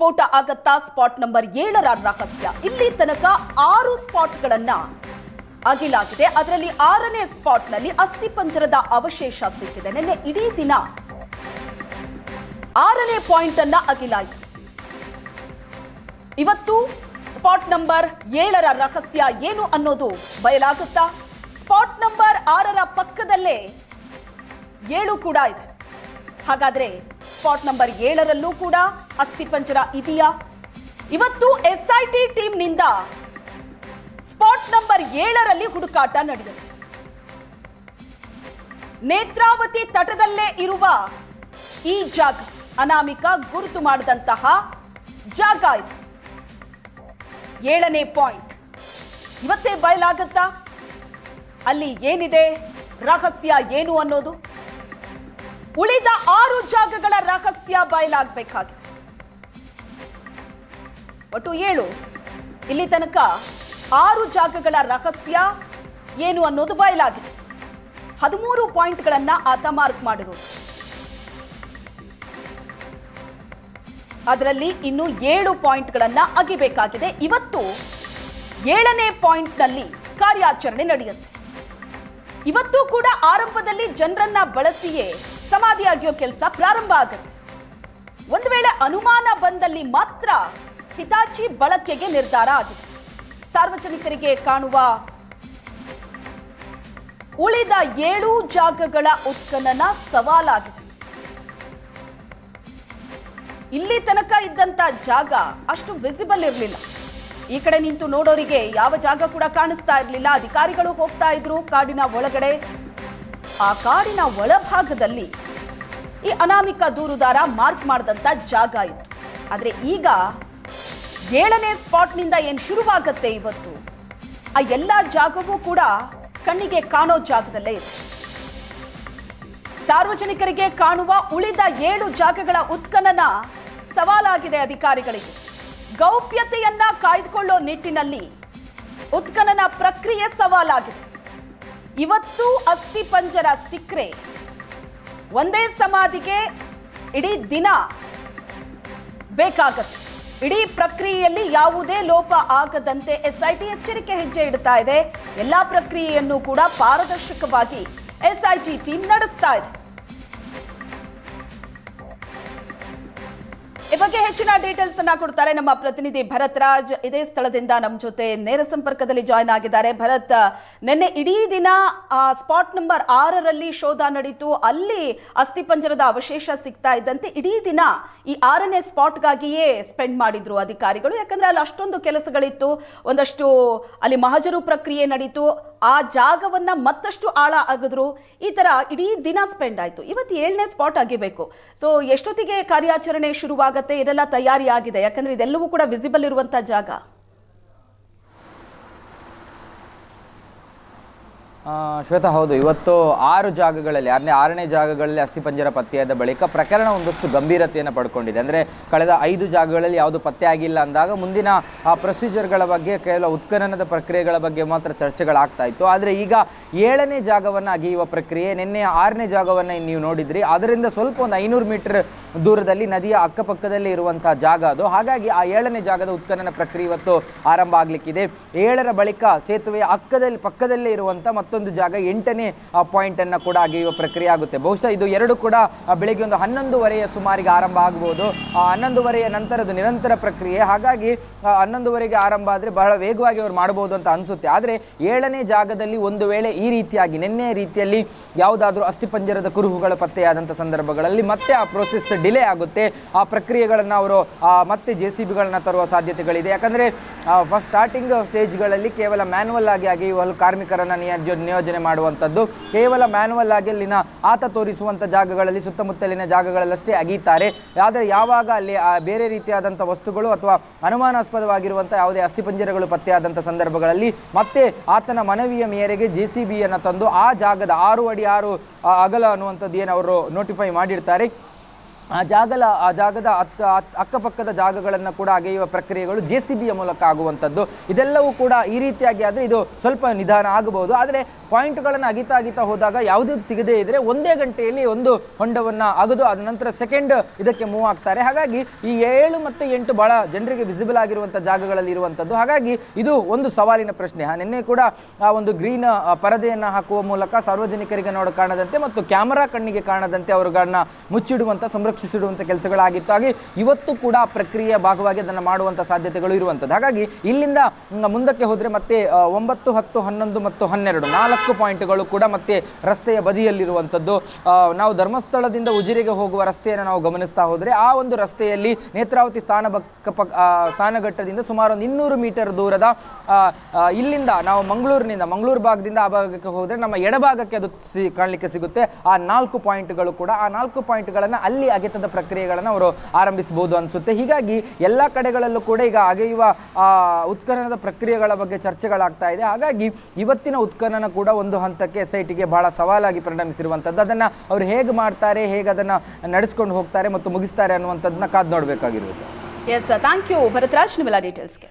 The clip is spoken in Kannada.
ಸ್ಫೋಟ ಆಗತ್ತಾ ಸ್ಪಾಟ್ ನಂಬರ್ ಏಳರ ರಹಸ್ಯ. ಇಲ್ಲಿ ತನಕ ಆರು ಸ್ಪಾಟ್ಗಳನ್ನ ಅಗಿಲಾಗಿದೆ. ಅದರಲ್ಲಿ ಆರನೇ ಸ್ಪಾಟ್ನಲ್ಲಿ ಅಸ್ಥಿಪಂಜರದ ಅವಶೇಷ ಸಿಕ್ಕಿದೆ. ನಿನ್ನೆ ಇಡೀ ದಿನ ಆರನೇ ಪಾಯಿಂಟ್ ಅನ್ನ ಅಗಿಲಾಯಿತು. ಇವತ್ತು ಸ್ಪಾಟ್ ನಂಬರ್ ಏಳರ ರಹಸ್ಯ ಏನು ಅನ್ನೋದು ಬಯಲಾಗುತ್ತಾ? ಸ್ಪಾಟ್ ನಂಬರ್ ಆರರ ಪಕ್ಕದಲ್ಲೇ ಏಳು ಕೂಡ ಇದೆ. ಹಾಗಾದ್ರೆ ಸ್ಪಾಟ್ ನಂಬರ್ ಏಳರಲ್ಲೂ ಕೂಡ ಅಸ್ಥಿಪಂಜರ ಇದೆಯಾ? ಇವತ್ತು ಎಸ್ಐಟಿ ಟೀಮ್ನಿಂದ ಸ್ಪಾಟ್ ನಂಬರ್ ಏಳರಲ್ಲಿ ಹುಡುಕಾಟ ನಡೆದಿದೆ. ನೇತ್ರಾವತಿ ತಟದಲ್ಲೇ ಇರುವ ಈ ಜಾಗ ಅನಾಮಿಕ ಗುರುತು ಮಾಡಿದಂತಹ ಜಾಗ ಇದು. ಏಳನೇ ಪಾಯಿಂಟ್. ಇವತ್ತೇ ಬಯಲಾಗತ್ತಾ? ಅಲ್ಲಿ ಏನಿದೆ? ರಹಸ್ಯ ಏನು ಅನ್ನೋದು? ಉಳಿದ ಆರು ಜಾಗಗಳ ರಹಸ್ಯ ಬಯಲಾಗಬೇಕಾಗಿದೆ. ಒಟ್ಟು ಏಳು. ಇಲ್ಲಿ ತನಕ ಆರು ಜಾಗಗಳ ರಹಸ್ಯ ಏನು ಅನ್ನೋದು ಬಯಲಾಗಿದೆ. ಹದಿಮೂರು ಪಾಯಿಂಟ್ಗಳನ್ನ ಆತ ಮಾರ್ಕ್ ಮಾಡಿರೋದು. ಅದರಲ್ಲಿ ಇನ್ನು ಏಳು ಪಾಯಿಂಟ್ಗಳನ್ನ ಅಗಿಬೇಕಾಗಿದೆ. ಇವತ್ತು ಏಳನೇ ಪಾಯಿಂಟ್ನಲ್ಲಿ ಕಾರ್ಯಾಚರಣೆ ನಡೆಯುತ್ತೆ. ಇವತ್ತು ಕೂಡ ಆರಂಭದಲ್ಲಿ ಜನರನ್ನ ಬಳಸಿಯೇ ಸಮಾಧಿಯಾಗಿಯೋ ಕೆಲಸ ಪ್ರಾರಂಭ ಆಗುತ್ತೆ. ಒಂದು ವೇಳೆ ಅನುಮಾನ ಬಂದಲ್ಲಿ ಮಾತ್ರ ಹಿತಾಚಿ ಬಳಕೆಗೆ ನಿರ್ಧಾರ ಆಗಿದೆ. ಸಾರ್ವಜನಿಕರಿಗೆ ಕಾಣುವ ಉಳಿದ ಏಳು ಜಾಗಗಳ ಉತ್ಖನನ ಸವಾಲಾಗಿದೆ. ಇಲ್ಲಿ ತನಕ ಇದ್ದಂತ ಜಾಗ ಅಷ್ಟು ವಿಸಿಬಲ್ ಇರಲಿಲ್ಲ. ಈ ಕಡೆ ನಿಂತು ನೋಡೋರಿಗೆ ಯಾವ ಜಾಗ ಕೂಡ ಕಾಣಿಸ್ತಾ ಇರಲಿಲ್ಲ. ಅಧಿಕಾರಿಗಳು ಹೋಗ್ತಾ ಇದ್ರು. ಕಾಡಿನ ಒಳಗಡೆ, ಆ ಕಾಡಿನ ಒಳಭಾಗದಲ್ಲಿ ಈ ಅನಾಮಿಕ ದೂರುದಾರ ಮಾರ್ಕ್ ಮಾಡಿದಂತ ಜಾಗ ಇತ್ತು. ಆದರೆ ಈಗ ಏಳನೇ ಸ್ಪಾಟ್ನಿಂದ ಏನು ಶುರುವಾಗತ್ತೆ ಇವತ್ತು? ಆ ಎಲ್ಲ ಜಾಗವೂ ಕೂಡ ಕಣ್ಣಿಗೆ ಕಾಣೋ ಜಾಗದಲ್ಲೇ ಇದೆ. ಸಾರ್ವಜನಿಕರಿಗೆ ಕಾಣುವ ಉಳಿದ ಏಳು ಜಾಗಗಳ ಉತ್ಖನನ ಸವಾಲಾಗಿದೆ ಅಧಿಕಾರಿಗಳಿಗೆ. ಗೌಪ್ಯತೆಯನ್ನ ಕಾಯ್ದುಕೊಳ್ಳೋ ನಿಟ್ಟಿನಲ್ಲಿ ಉತ್ಖನನ ಪ್ರಕ್ರಿಯೆ ಸವಾಲಾಗಿದೆ. ಇವತ್ತು ಅಸ್ಥಿ ಪಂಜರ ಸಿಕ್ರೆ ಒಂದೇ ಸಮಾಧಿಗೆ ಇಡೀ ದಿನ ಬೇಕಾಗತ್ತೆ. ಇಡೀ ಪ್ರಕ್ರಿಯೆಯಲ್ಲಿ ಯಾವುದೇ ಲೋಪ ಆಗದಂತೆ ಎಸ್ಐಟಿ ಎಚ್ಚರಿಕೆ ಹೆಜ್ಜೆ ಇಡ್ತಾ ಇದೆ. ಎಲ್ಲಾ ಪ್ರಕ್ರಿಯೆಯನ್ನು ಕೂಡ ಪಾರದರ್ಶಕವಾಗಿ ಎಸ್ಐಟಿ ಟೀಮ್ ನಡೆಸ್ತಾ ಇದೆ. ಈ ಬಗ್ಗೆ ಹೆಚ್ಚಿನ ಡೀಟೇಲ್ಸ್ ಅನ್ನ ಕೊಡ್ತಾರೆ ನಮ್ಮ ಪ್ರತಿನಿಧಿ ಭರತ್ ರಾಜ್. ಇದೇ ಸ್ಥಳದಿಂದ ನಮ್ಮ ಜೊತೆ ನೇರ ಸಂಪರ್ಕದಲ್ಲಿ ಜಾಯ್ನ್ ಆಗಿದ್ದಾರೆ. ಭರತ್, ನಿನ್ನೆ ಇಡೀ ದಿನ ಸ್ಪಾಟ್ ನಂಬರ್ ಆರರಲ್ಲಿ ಶೋಧ ನಡೀತು. ಅಲ್ಲಿ ಅಸ್ಥಿಪಂಜರದ ಅವಶೇಷ ಸಿಗ್ತಾ ಇದ್ದಂತೆ ಇಡೀ ದಿನ ಈ ಆರನೇ ಸ್ಪಾಟ್ಗಾಗಿಯೇ ಸ್ಪೆಂಡ್ ಮಾಡಿದ್ರು ಅಧಿಕಾರಿಗಳು. ಯಾಕಂದ್ರೆ ಅಲ್ಲಿ ಅಷ್ಟೊಂದು ಕೆಲಸಗಳಿತ್ತು. ಒಂದಷ್ಟು ಅಲ್ಲಿ ಮಹಜರು ಪ್ರಕ್ರಿಯೆ ನಡೀತು. ಆ ಜಾಗವನ್ನ ಮತ್ತಷ್ಟು ಆಳ ಆಗದ್ರು ಈ ತರ ಇಡೀ ದಿನ ಸ್ಪೆಂಡ್ ಆಯ್ತು. ಇವತ್ತು ಏಳನೇ ಸ್ಪಾಟ್ ಆಗಿಬೇಕು ಸೊ ಎಷ್ಟೊತ್ತಿಗೆ ಕಾರ್ಯಾಚರಣೆ ಶುರುವಾಗತ್ತೆ, ಇದೆಲ್ಲ ತಯಾರಿ ಆಗಿದೆ ಯಾಕಂದ್ರೆ ಇದೆಲ್ಲವೂ ಕೂಡ ವಿಸಿಬಲ್ ಇರುವಂತ ಜಾಗ. ಶ್ವೇತಾ, ಹೌದು. ಇವತ್ತು ಆರು ಜಾಗಗಳಲ್ಲಿ, ಆರನೇ ಆರನೇ ಜಾಗಗಳಲ್ಲಿ ಅಸ್ಥಿಪಂಜರ ಪತ್ತೆಯಾದ ಬಳಿಕ ಪ್ರಕರಣ ಒಂದಷ್ಟು ಗಂಭೀರತೆಯನ್ನು ಪಡ್ಕೊಂಡಿದೆ. ಅಂದರೆ ಕಳೆದ ಐದು ಜಾಗಗಳಲ್ಲಿ ಯಾವುದು ಪತ್ತೆ ಆಗಿಲ್ಲ ಅಂದಾಗ ಮುಂದಿನ, ಆ, ಪ್ರೊಸೀಜರ್ಗಳ ಬಗ್ಗೆ ಕೇವಲ ಉತ್ಖನನದ ಪ್ರಕ್ರಿಯೆಗಳ ಬಗ್ಗೆ ಮಾತ್ರ ಚರ್ಚೆಗಳಾಗ್ತಾ ಇತ್ತು. ಆದರೆ ಈಗ ಏಳನೇ ಜಾಗವನ್ನು ಅಗೆಯುವ ಪ್ರಕ್ರಿಯೆ, ನಿನ್ನೆ ಆರನೇ ಜಾಗವನ್ನು ನೀವು ನೋಡಿದ್ರಿ. ಅದರಿಂದ ಸ್ವಲ್ಪ ಒಂದು ಐನೂರು ಮೀಟರ್ ದೂರದಲ್ಲಿ ನದಿಯ ಅಕ್ಕಪಕ್ಕದಲ್ಲಿ ಇರುವಂತಹ ಜಾಗ ಅದು. ಹಾಗಾಗಿ ಆ ಏಳನೇ ಜಾಗದ ಉತ್ಖನನ ಪ್ರಕ್ರಿಯೆ ಇವತ್ತು ಆರಂಭ ಆಗಲಿಕ್ಕಿದೆ. ಏಳರ ಬಳಿಕ ಸೇತುವೆಯ ಅಕ್ಕದಲ್ಲಿ, ಪಕ್ಕದಲ್ಲೇ ಇರುವಂಥ ಮತ್ತೊಂದು ಜಾಗ ಎಂಟನೇ ಪಾಯಿಂಟ್ ಅನ್ನು ಕೂಡ ಅಗೆಯುವ ಪ್ರಕ್ರಿಯೆ ಆಗುತ್ತೆ. ಬಹುಶಃ ಇದು ಎರಡು ಕೂಡ ಬೆಳಿಗ್ಗೆ ಒಂದು ಹನ್ನೊಂದುವರೆಯ ಸುಮಾರಿಗೆ ಆರಂಭ ಆಗಬಹುದು ಆ, ಹನ್ನೊಂದುವರೆಯ ನಂತರದ ನಿರಂತರ ಪ್ರಕ್ರಿಯೆ. ಹಾಗಾಗಿ ಹನ್ನೊಂದುವರೆಗೆ ಆರಂಭ ಆದರೆ ಬಹಳ ವೇಗವಾಗಿ ಅವರು ಮಾಡಬಹುದು ಅಂತ ಅನಿಸುತ್ತೆ. ಆದರೆ ಏಳನೇ ಜಾಗದಲ್ಲಿ ಒಂದು ವೇಳೆ ಈ ರೀತಿಯಾಗಿ, ನಿನ್ನೆ ರೀತಿಯಲ್ಲಿ ಯಾವುದಾದ್ರೂ ಅಸ್ಥಿಪಂಜರದ ಕುರುಹುಗಳು ಪತ್ತೆಯಾದಂಥ ಸಂದರ್ಭಗಳಲ್ಲಿ ಮತ್ತೆ ಆ ಪ್ರೋಸೆಸ್ ಡಿಲೇ ಆಗುತ್ತೆ. ಆ ಪ್ರಕ್ರಿಯೆಗಳನ್ನು ಅವರು ಮತ್ತೆ ಜೆ ಸಿ ಬಿಗಳನ್ನ ತರುವ ಸಾಧ್ಯತೆಗಳಿದೆ. ಯಾಕಂದರೆ ಫಸ್ಟ್ ಸ್ಟಾರ್ಟಿಂಗ್ ಸ್ಟೇಜ್ಗಳಲ್ಲಿ ಕೇವಲ ಮ್ಯಾನ್ಯಲ್ ಆಗಿ ಅಗೆಯುವ ಕಾರ್ಮಿಕರನ್ನು ನಿಯೋಜ ನಿಯೋಜನೆ ಮಾಡುವಂಥದ್ದು. ಕೇವಲ ಮ್ಯಾನ್ಯಲ್ ಆಗಿ ಅಲ್ಲಿನ ಆತ ತೋರಿಸುವಂಥ ಜಾಗಗಳಲ್ಲಿ, ಸುತ್ತಮುತ್ತಲಿನ ಜಾಗಗಳಲ್ಲಷ್ಟೇ ಅಗೀತಾರೆ. ಆದರೆ ಯಾವಾಗ ಅಲ್ಲಿ ಬೇರೆ ರೀತಿಯಾದಂಥ ವಸ್ತುಗಳು ಅಥವಾ ಅನುಮಾನಾಸ್ಪದವಾಗಿರುವಂಥ ಯಾವುದೇ ಅಸ್ಥಿಪಂಜರಗಳು ಪತ್ತೆಯಾದಂಥ ಸಂದರ್ಭಗಳಲ್ಲಿ ಮತ್ತೆ ಆತನ ಮನವಿಯ ಮೇರೆಗೆ ಜೆ ಸಿ ಬಿಯನ್ನು ತಂದು ಆ ಜಾಗದ ಆರು ಅಡಿ ಆರು ಅಗಲ ಅನ್ನುವಂಥದ್ದು ಏನು ಅವರು ನೋಟಿಫೈ ಮಾಡಿರ್ತಾರೆ. ಆ ಜಾಗಲ, ಆ ಜಾಗದ ಅತ್ತ ಅತ್- ಅಕ್ಕಪಕ್ಕದ ಜಾಗಗಳನ್ನು ಕೂಡ ಅಗೆಯುವ ಪ್ರಕ್ರಿಯೆಗಳು ಜೆ ಸಿ ಬಿಯ ಮೂಲಕ ಆಗುವಂಥದ್ದು. ಇದೆಲ್ಲವೂ ಕೂಡ ಈ ರೀತಿಯಾಗಿ ಆದರೆ ಇದು ಸ್ವಲ್ಪ ನಿಧಾನ ಆಗಬಹುದು. ಆದರೆ ಪಾಯಿಂಟ್ಗಳನ್ನು ಅಗಿತಾ ಅಗಿತಾ ಹೋದಾಗ ಯಾವುದೇ ಸಿಗದೇ ಇದ್ರೆ ಒಂದೇ ಗಂಟೆಯಲ್ಲಿ ಒಂದು ಹೊಂಡವನ್ನು ಅಗದು ಅದ ನಂತರ ಸೆಕೆಂಡ್ ಇದಕ್ಕೆ ಮೂವ್ ಆಗ್ತಾರೆ. ಹಾಗಾಗಿ ಈ ಏಳು ಮತ್ತು ಎಂಟು ಬಹಳ ಜನರಿಗೆ ವಿಸಿಬಲ್ ಆಗಿರುವಂಥ ಜಾಗಗಳಲ್ಲಿ ಇರುವಂಥದ್ದು. ಹಾಗಾಗಿ ಇದು ಒಂದು ಸವಾಲಿನ ಪ್ರಶ್ನೆ. ನಿನ್ನೆ ಕೂಡ ಆ ಒಂದು ಗ್ರೀನ್ ಪರದೆಯನ್ನು ಹಾಕುವ ಮೂಲಕ ಸಾರ್ವಜನಿಕರಿಗೆ ನೋಡ ಕಾಣದಂತೆ ಮತ್ತು ಕ್ಯಾಮರಾ ಕಣ್ಣಿಗೆ ಕಾಣದಂತೆ ಅವರುಗಳನ್ನ ಮುಚ್ಚಿಡುವಂಥ ಸಂರಕ್ಷಿಸಿಡುವಂಥ ಕೆಲಸಗಳಾಗಿತ್ತು. ಹಾಗೆ ಇವತ್ತು ಕೂಡ ಪ್ರಕ್ರಿಯೆ ಭಾಗವಾಗಿ ಅದನ್ನು ಮಾಡುವಂಥ ಸಾಧ್ಯತೆಗಳು ಇರುವಂಥದ್ದು ಹಾಗಾಗಿ ಇಲ್ಲಿಂದ ಮುಂದಕ್ಕೆ ಹೋದರೆ ಮತ್ತೆ ಒಂಬತ್ತು, ಹತ್ತು, ಹನ್ನೊಂದು ಮತ್ತು ಹನ್ನೆರಡು ನಾಲ್ಕು ಪಾಯಿಂಟ್ಗಳು ಕೂಡ ಮತ್ತೆ ರಸ್ತೆಯ ಬದಿಯಲ್ಲಿರುವಂಥದ್ದು ನಾವು ಧರ್ಮಸ್ಥಳದಿಂದ ಉಜಿರೆಗೆ ಹೋಗುವ ರಸ್ತೆಯನ್ನು ನಾವು ಗಮನಿಸ್ತಾ ಹೋದರೆ ಆ ಒಂದು ರಸ್ತೆಯಲ್ಲಿ ನೇತ್ರಾವತಿ ಸ್ಥಾನ ಪಕ್ಕ ಪಕ್- ಸ್ಥಾನಘಟ್ಟದಿಂದ ಸುಮಾರು ಒಂದು ಇನ್ನೂರು ಮೀಟರ್ ದೂರದ ಇಲ್ಲಿಂದ ನಾವು ಮಂಗಳೂರಿನಿಂದ, ಮಂಗಳೂರು ಭಾಗದಿಂದ ಆ ಭಾಗಕ್ಕೆ ಹೋದರೆ ನಮ್ಮ ಎಡಭಾಗಕ್ಕೆ ಅದು ಕಾಣಲಿಕ್ಕೆ ಸಿಗುತ್ತೆ. ಆ ನಾಲ್ಕು ಪಾಯಿಂಟ್ಗಳು ಕೂಡ, ಆ ನಾಲ್ಕು ಪಾಯಿಂಟ್ಗಳನ್ನು ಅಲ್ಲಿ ಅಗೆತದ ಪ್ರಕ್ರಿಯೆಗಳನ್ನು ಅವರು ಆರಂಭಿಸಬಹುದು ಅನಿಸುತ್ತೆ. ಹೀಗಾಗಿ ಎಲ್ಲ ಕಡೆಗಳಲ್ಲೂ ಕೂಡ ಈಗ ಅಗೆಯುವ ಉತ್ಖನನದ ಪ್ರಕ್ರಿಯೆಗಳ ಬಗ್ಗೆ ಚರ್ಚೆಗಳಾಗ್ತಾ ಇದೆ. ಹಾಗಾಗಿ ಇವತ್ತಿನ ಉತ್ಖನನ ಕೂಡ ಒಂದು ಹಂತಕ್ಕೆ ಎಸ್ ಐ ಬಹಳ ಸವಾಲಾಗಿ ಪರಿಣಮಿಸಿರುವಂಥದ್ದು ಅದನ್ನು ಅವರು ಹೇಗೆ ಮಾಡ್ತಾರೆ, ಹೇಗೆ ಅದನ್ನು ನಡೆಸ್ಕೊಂಡು ಹೋಗ್ತಾರೆ ಮತ್ತು ಮುಗಿಸ್ತಾರೆ ಅನ್ನುವಂಥದ್ದನ್ನ ಕಾದು ನೋಡಬೇಕಾಗಿರುತ್ತೆ ಎಸ್ ಥ್ಯಾಂಕ್ ಯು ಭರತ್ರಾಜ್ ನಿಮ್ಮೆಲ್ಲ ಡೀಟೇಲ್ಸ್ಗೆ